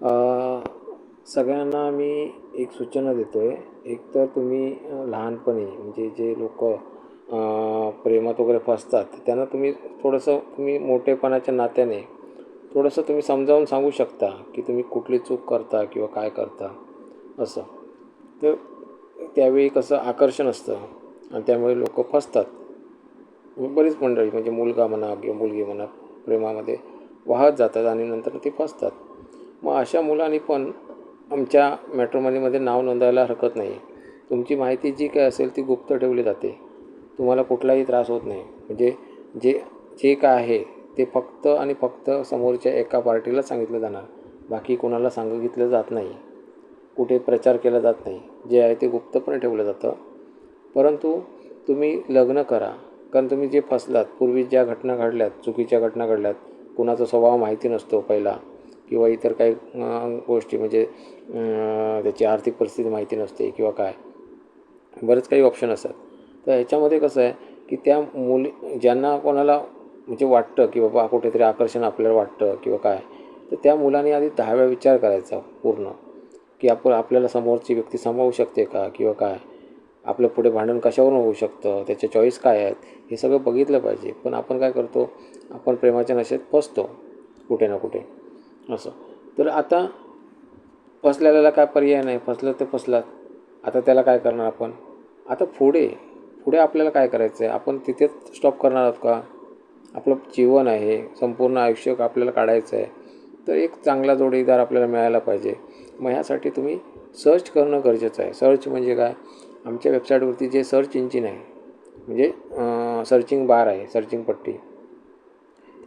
सगळ्यांना मी एक सूचना देतो आहे एक तर तुम्ही लहानपणी म्हणजे जे लोक प्रेमात वगैरे फसतात त्यांना तुम्ही थोडंसं तुम्ही मोठेपणाच्या नात्याने थोडंसं तुम्ही समजावून सांगू शकता की तुम्ही कुठली चूक करता किंवा काय करता असं. तर त्यावेळी कसं आकर्षण असतं आणि त्यामुळे लोक फसतात. बरीच मंडळी म्हणजे मुलगा म्हणा किंवा मुलगी म्हणा प्रेमामध्ये वाहत जातात आणि नंतर ते फसतात. मग अशा मुलांनी पण आमच्या मॅट्रोमनीमध्ये नाव नोंदवायला हरकत नाही. तुमची माहिती जी काय असेल ती गुप्त ठेवली जाते. तुम्हाला कुठलाही त्रास होत नाही. म्हणजे जे जे काय आहे ते फक्त आणि फक्त समोरच्या एका पार्टीला सांगितलं जाणार. बाकी कोणाला सांगितलं जात नाही. कुठे प्रचार केला जात नाही. जे आहे ते गुप्तपणे ठेवलं जातं. परंतु तुम्ही लग्न करा. कारण तुम्ही जे फसलात पूर्वी ज्या घटना घडल्यात चुकीच्या घटना घडल्यात कुणाचा स्वभाव माहिती नसतो पहिला. किंवा इतर काही गोष्टी म्हणजे त्याची आर्थिक परिस्थिती माहिती नसते किंवा काय. बरेच काही ऑप्शन असतात. तर ह्याच्यामध्ये कसं आहे की त्या मुली ज्यांना कोणाला म्हणजे वाटतं की बाबा कुठेतरी आकर्षण आपल्याला वाटतं किंवा काय तर त्या मुलांनी आधी दहा वेळा विचार करायचा पूर्ण की आपण आपल्याला समोरची व्यक्ती सांभाळू शकते का किंवा काय? आपलं पुढे भांडण कशावरून होऊ शकतं? त्याचे चॉईस काय आहेत? हे सगळं बघितलं पाहिजे. पण आपण काय करतो? आपण प्रेमाच्या नशेत फसतो कुठे ना कुठे. असं. तर आता फसलेल्याला काय पर्याय नाही. फसलं तर फसलात. आता त्याला काय करणार आपण? आता पुढे पुढे आपल्याला काय करायचं आहे आपण तिथेच स्टॉप करणार आहोत का? आपलं जीवन आहे संपूर्ण आयुष्य आपल्याला काढायचं आहे तर एक चांगला जोडीदार आपल्याला मिळायला पाहिजे. मग ह्यासाठी तुम्ही सर्च करणं गरजेचं आहे. सर्च म्हणजे काय? आमच्या वेबसाईटवरती जे सर्च इंजिन आहे म्हणजे सर्चिंग बार आहे सर्चिंग पट्टी.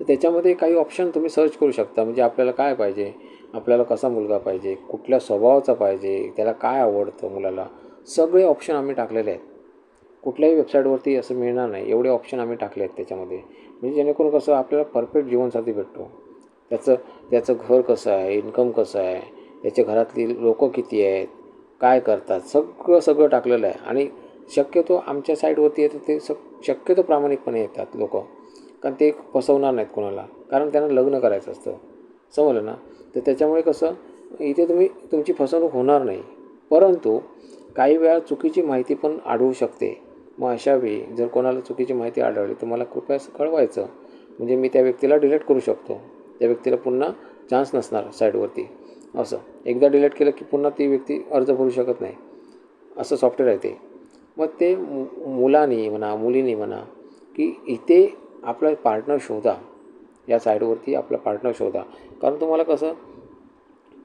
तर त्याच्यामध्ये काही ऑप्शन तुम्ही सर्च करू शकता. म्हणजे आपल्याला काय पाहिजे? आपल्याला कसा मुलगा पाहिजे? कुठल्या स्वभावाचा पाहिजे? त्याला काय आवडतं मुलाला? सगळे ऑप्शन आम्ही टाकलेले आहेत. कुठल्याही वेबसाईटवरती असं मिळणार नाही. एवढे ऑप्शन आम्ही टाकले आहेत त्याच्यामध्ये. म्हणजे जेणेकरून कसं आपल्याला परफेक्ट जीवनसाथी भेटतो. त्याचं त्याचं घर कसं आहे? इन्कम कसं आहे? त्याच्या घरातली लोकं किती आहेत? काय करतात? सगळं सगळं टाकलेलं आहे. आणि शक्यतो आमच्या साईटवरती येतं ते स शक्यतो प्रामाणिकपणे येतात लोक. कारण ते फसवणार नाहीत कोणाला. कारण त्यांना लग्न करायचं असतं. समजलं ना? तर त्याच्यामुळे कसं इथे तुम्ही तुमची फसवणूक होणार नाही. परंतु काही वेळा चुकीची माहिती पण आढळू शकते. मग अशा वेळी जर कोणाला चुकीची माहिती आढळली तर मला कृपया कळवायचं. म्हणजे मी त्या व्यक्तीला डिलीट करू शकतो. त्या व्यक्तीला पुन्हा चान्स नसणार साईडवरती. असं. एकदा डिलीट केलं की पुन्हा ती व्यक्ती अर्ज भरू शकत नाही. असं सॉफ्टवेअर आहे ते. मग ते मु मुलांनी म्हणा मुलींनी म्हणा की इथे आपला पार्टनर शोधा. या साईडवरती आपला पार्टनर शोधा. कारण तुम्हाला कसं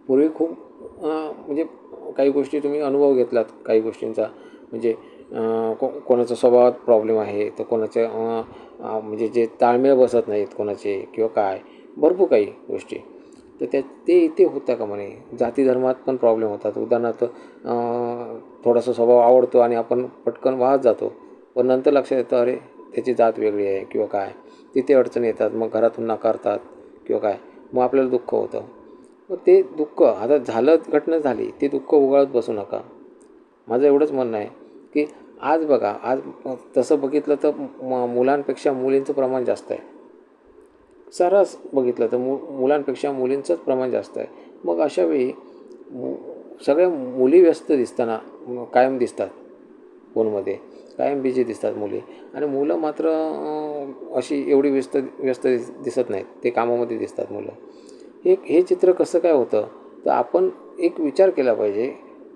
पूर्वी खूप म्हणजे काही गोष्टी तुम्ही अनुभव घेतलात काही गोष्टींचा. म्हणजे को कोणाचा स्वभावात प्रॉब्लेम आहे तर कोणाच्या म्हणजे जे ताळमेळ बसत नाहीत कोणाचे किंवा काय भरपूर काही गोष्टी. तर त्या ते इथे होतं का म्हणे? जाती धर्मात पण प्रॉब्लेम होतात. उदाहरणार्थ थोडासा स्वभाव आवडतो आणि आपण पटकन वाहत जातो. पण नंतर लक्षात येतं अरे त्याची जात वेगळी आहे किंवा काय? तिथे अडचणी येतात मग घरातून नाकारतात किंवा काय? मग आपल्याला दुःख होतं. मग ते दुःख आता झालं घटना झाली ते दुःख उगाळत बसू नका. माझं एवढंच म्हणणं आहे की आज बघा आज तसं बघितलं तर म मुलांपेक्षा मुलींचं प्रमाण जास्त आहे. सर्रास बघितलं तर मु मुलांपेक्षा मुलींचंच प्रमाण जास्त आहे. मग अशावेळी मु सगळ्या मुली व्यस्त दिसताना कायम दिसतात. फोनमध्ये. कायम बिझी दिसतात मुली. आणि मुलं मात्र अशी एवढी व्यस्त व्यस्त दिस दिसत नाहीत. ते कामामध्ये दिसतात मुलं. हे हे चित्र कसं काय होतं? तर आपण एक विचार केला पाहिजे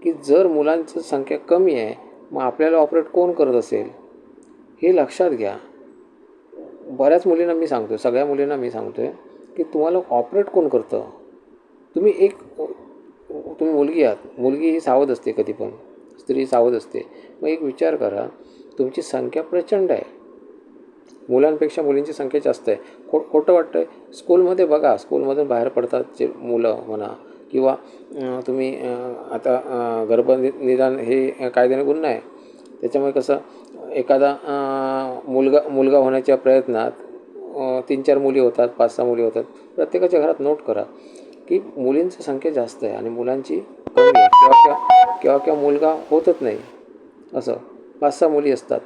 की जर मुलांचं संख्या कमी आहे मग आपल्याला ऑपरेट कोण करत असेल? हे लक्षात घ्या. बऱ्याच मुलींना मी सांगतो सगळ्या मुलींना मी सांगतो आहे की तुम्हाला ऑपरेट कोण करतं? तुम्ही एक तुम्ही मुलगी आहात. मुलगी ही सावध असते कधी पण स्त्री सावध असते. मग एक विचार करा तुमची संख्या प्रचंड आहे. मुलांपेक्षा मुलींची संख्या जास्त आहे. खो खोटं वाटतं आहे स्कूलमध्ये बघा स्कूलमधून बाहेर पडतात जे मुलं म्हणा किंवा तुम्ही आता गर्भनिदान हे कायद्याने गुन्हा आहे. त्याच्यामुळे कसं एखादा मुलगा मुलगा होण्याच्या प्रयत्नात तीन चार मुली होतात पाच सहा मुली होतात. प्रत्येकाच्या घरात नोट करा. की मुलींची संख्या जास्त आहे आणि मुलांची कमी आहे. केव्हा केव्हा केव्हा केव्हा मुलगा होतच नाही. असं. पाच सहा मुली असतात.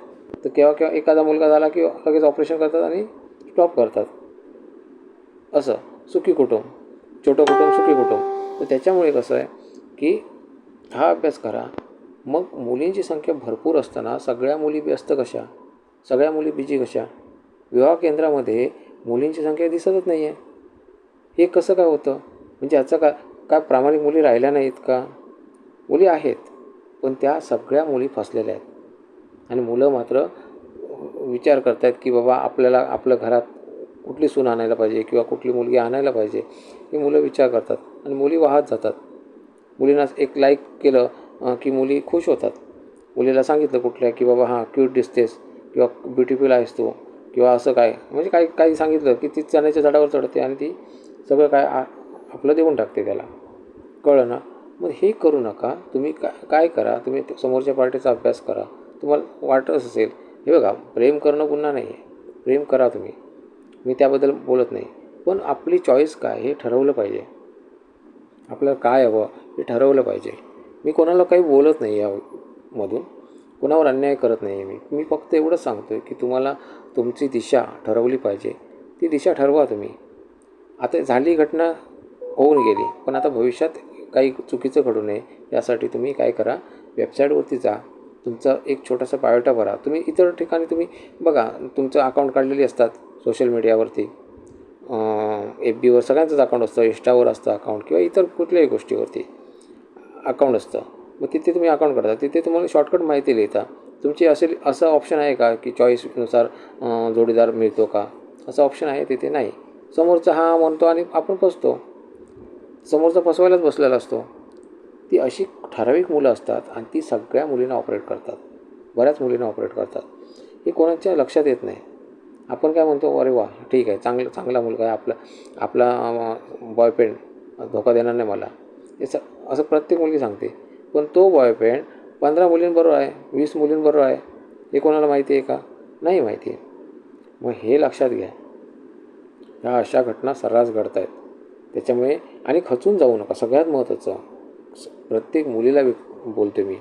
तर केव्हा केव्हा एखादा मुलगा झाला की लगेच ऑपरेशन करतात आणि स्टॉप करतात. असं. सुखी कुटुंब. छोटं कुटुंब सुखी कुटुंब. तर त्याच्यामुळे कसं आहे की हा अभ्यास करा. मग मुलींची संख्या भरपूर असताना सगळ्या मुली व्यस्त कशा? सगळ्या मुली बिजी कशा? विवाह केंद्रामध्ये मुलींची संख्या दिसतच नाही आहे हे कसं काय होतं? म्हणजे याचं का काय प्रामाणिक मुली राहिल्या नाहीत का? मुली आहेत पण त्या सगळ्या मुली फसलेल्या आहेत. आणि मुलं मात्र विचार करतायत की बाबा आपल्याला आपल्या घरात कुठली सून आणायला पाहिजे किंवा कुठली मुलगी आणायला पाहिजे ही मुलं विचार करतात. आणि मुली वाहत जातात. मुलींना एक लाईक केलं की मुली खुश होतात. मुलीला सांगितलं कुठल्या की बाबा हां क्यूट दिसतेस किंवा ब्युटिफुल आहेस तू किंवा असं काय. म्हणजे काही काही सांगितलं की ती चण्याच्या झाडावर चढते आणि ती सगळं काय आ- आपलं देऊन टाकते त्याला. कळलं ना? मग हे करू नका. तुम्ही का काय करा? तुम्ही समोरच्या पार्टीचा अभ्यास करा. तुम्हाला वाटत असेल हे बघा प्रेम करणं गुन्हा नाही आहे प्रेम करा तुम्ही. मी त्याबद्दल बोलत नाही. पण आपली चॉईस काय हे ठरवलं पाहिजे. आपल्याला काय हवं हे ठरवलं पाहिजे. मी कोणाला काही बोलत नाही यामधून. कुणावर अन्याय करत नाही आहे मी. मी फक्त एवढंच सांगतो आहे की तुम्हाला तुमची दिशा ठरवली पाहिजे. ती दिशा ठरवा तुम्ही. आता झाली घटना होऊन गेली. पण आता भविष्यात काही चुकीचं घडू नये यासाठी तुम्ही काय करा वेबसाईटवरती जा. तुमचा एक छोटासा बायोटा भरा. तुम्ही इतर ठिकाणी तुम्ही बघा तुमचं अकाउंट काढलेली असतात सोशल मीडियावरती एफ बीवर सगळ्यांचंच अकाउंट असतं इंस्टावर असतं अकाउंट किंवा इतर कुठल्याही गोष्टीवरती अकाउंट असतं. मग तिथे तुम्ही अकाउंट करता. तिथे तुम्हाला शॉर्टकट माहिती लिहिता. तुमची असेल असं ऑप्शन आहे का की चॉईसनुसार जोडीदार मिळतो का? असं ऑप्शन आहे तिथे नाही. समोरचा हा म्हणतो आणि आपण फसतो. समोरचा फसवायलाच बसलेला असतो. ती अशी ठराविक मुलं असतात आणि ती सगळ्या मुलींना ऑपरेट करतात. बऱ्याच मुलींना ऑपरेट करतात. हे कोणाच्या लक्षात येत नाही. आपण काय म्हणतो अरे वा ठीक आहे चांगलं चांगला मुलगा आहे आपला आपला बॉयफ्रेंड धोका देणार नाही मला. हे स असं प्रत्येक मुलगी सांगते. पण तो बॉयफ्रेंड पंधरा मुलींबरोबर आहे वीस मुलींबरोबर आहे. हे कोणाला माहिती आहे का? नाही माहिती आहे. मग हे लक्षात घ्या. ह्या अशा घटना सर्रास घडत आहेत त्याच्यामुळे आणि खचून जाऊ नका. सगळ्यात महत्त्वाचं प्रत्येक मुलीला वि बोलतो मी.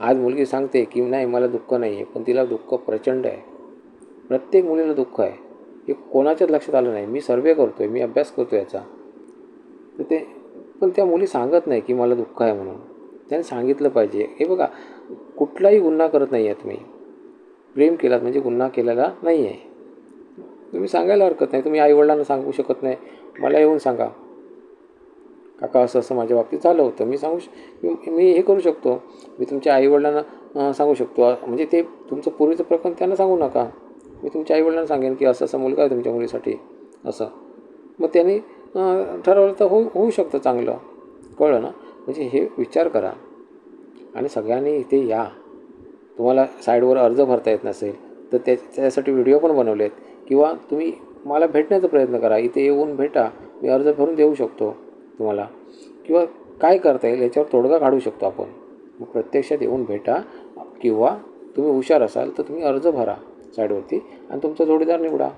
आज मुलगी सांगते की नाही मला दुःख नाही आहे पण तिला दुःख प्रचंड आहे. प्रत्येक मुलीला दुःख आहे. हे कोणाच्याच लक्षात आलं नाही. मी सर्वे करतो आहे मी अभ्यास करतो याचा. तर ते पण त्या मुली सांगत नाही की मला दुःख आहे म्हणून. त्याने सांगितलं पाहिजे. हे बघा कुठलाही गुन्हा करत नाही आहे तुम्ही. प्रेम केलात म्हणजे गुन्हा केलेला नाही आहे तुम्ही सांगायला हरकत नाही. तुम्ही आईवडिलांना सांगू शकत नाही. मला येऊन सांगा. काका असं असं माझ्या बाबतीत झालं होतं. मी सांगू श मी हे करू शकतो. मी तुमच्या आईवडिलांना सांगू शकतो. म्हणजे ते तुमचं पूर्वीचं प्रकरण त्यांना सांगू नका. मी तुमच्या आईवडिलांना सांगेन की असं असं मुलगा आहे तुमच्या मुलीसाठी. असं. मग त्यांनी ठरवलं तर होऊ होऊ शकतं चांगलं. कळलं ना? म्हणजे हे विचार करा. आणि सगळ्यांनी इथे या. तुम्हाला साईडवर अर्ज भरता येत नसेल तर त्या त्यासाठी व्हिडिओ पण बनवले आहेत किंवा तुम्ही मला भेटण्याचा प्रयत्न करा. इथे येऊन भेटा. मी अर्ज भरून देऊ शकतो. तुम्हाला. किंवा काय करता येईल याच्यावर तोडगा काढू शकतो आपण. मग प्रत्यक्षात येऊन भेटा किंवा तुम्ही हुशार असाल तर तुम्ही अर्ज भरा साईडवरती आणि तुमचा जोडीदार निवडा.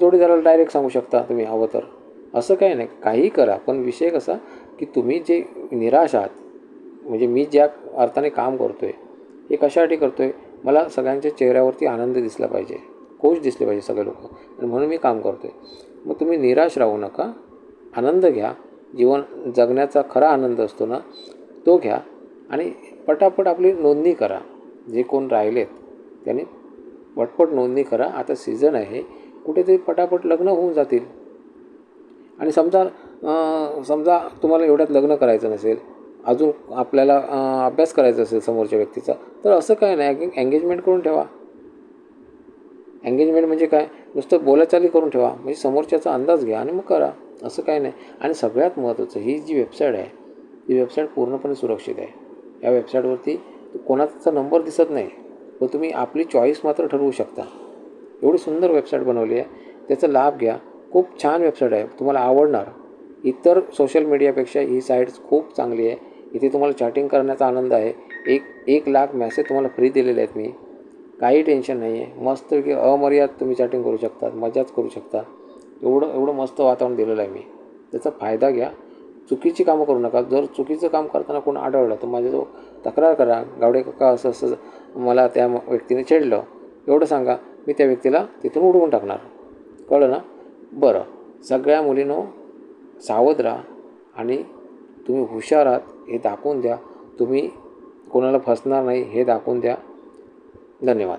जोडीदाराला डायरेक्ट सांगू शकता तुम्ही हवं तर. असं काही नाही. काही करा. पण विषय कसा की तुम्ही जे निराश आहात म्हणजे मी ज्या अर्थाने काम करतो आहे हे कशासाठी करतो आहे मला सगळ्यांच्या चेहऱ्यावरती आनंद दिसला पाहिजे. खुश दिसले पाहिजे सगळे लोक. म्हणून मी काम करतो आहे मग तुम्ही निराश राहू नका. आनंद घ्या. जीवन जगण्याचा खरा आनंद असतो ना तो घ्या. आणि पटापट आपली नोंदणी करा. जे कोण राहिलेत त्यांनी पटपट नोंदणी करा. आता सीझन आहे. कुठेतरी पटापट लग्न होऊन जातील. आणि समजा समजा तुम्हाला एवढ्यात लग्न करायचं नसेल अजून आपल्याला अभ्यास करायचा असेल समोरच्या व्यक्तीचा तर असं काय नाही. एंगेजमेंट करून ठेवा. एंगेजमेंट म्हणजे काय? नुसतं बोलाचाली करून ठेवा. म्हणजे समोरच्याचा अंदाज घ्या आणि मग करा. असं काही नाही. आणि सगळ्यात महत्त्वाचं ही जी वेबसाईट आहे ती वेबसाईट पूर्णपणे सुरक्षित आहे. या वेबसाईटवरती कोणाचा नंबर दिसत नाही व तुम्ही आपली चॉईस मात्र ठरवू शकता. एवढी सुंदर वेबसाईट बनवली आहे. त्याचा लाभ घ्या. खूप छान वेबसाईट आहे. तुम्हाला आवडणार. इतर सोशल मीडियापेक्षा ही साईट खूप चांगली आहे. इथे तुम्हाला चॅटिंग करण्याचा आनंद आहे. एक एक लाख मॅसेज तुम्हाला फ्री दिलेले आहेत मी. काही टेन्शन नाही आहे मस्तपैकी अमर्याद तुम्ही चॅटिंग करू शकता मजाच करू शकता. एवढं एवढं मस्त वातावरण दिलेलं आहे मी. त्याचा फायदा घ्या. चुकीची कामं करू नका. जर चुकीचं काम करताना कोण आढळलं तर माझ्याजवळ तक्रार करा. गावडे काका असं असं मला त्या व्यक्तीने छेडलं. एवढं सांगा. मी त्या व्यक्तीला तिथून उडवून टाकणार. कळलं ना? बरं. सगळ्या मुलीनं सावध राहा आणि तुम्ही हुशार आहात. हे दाखवून द्या. तुम्ही कोणाला फसणार नाही हे दाखवून द्या. धन्यवाद.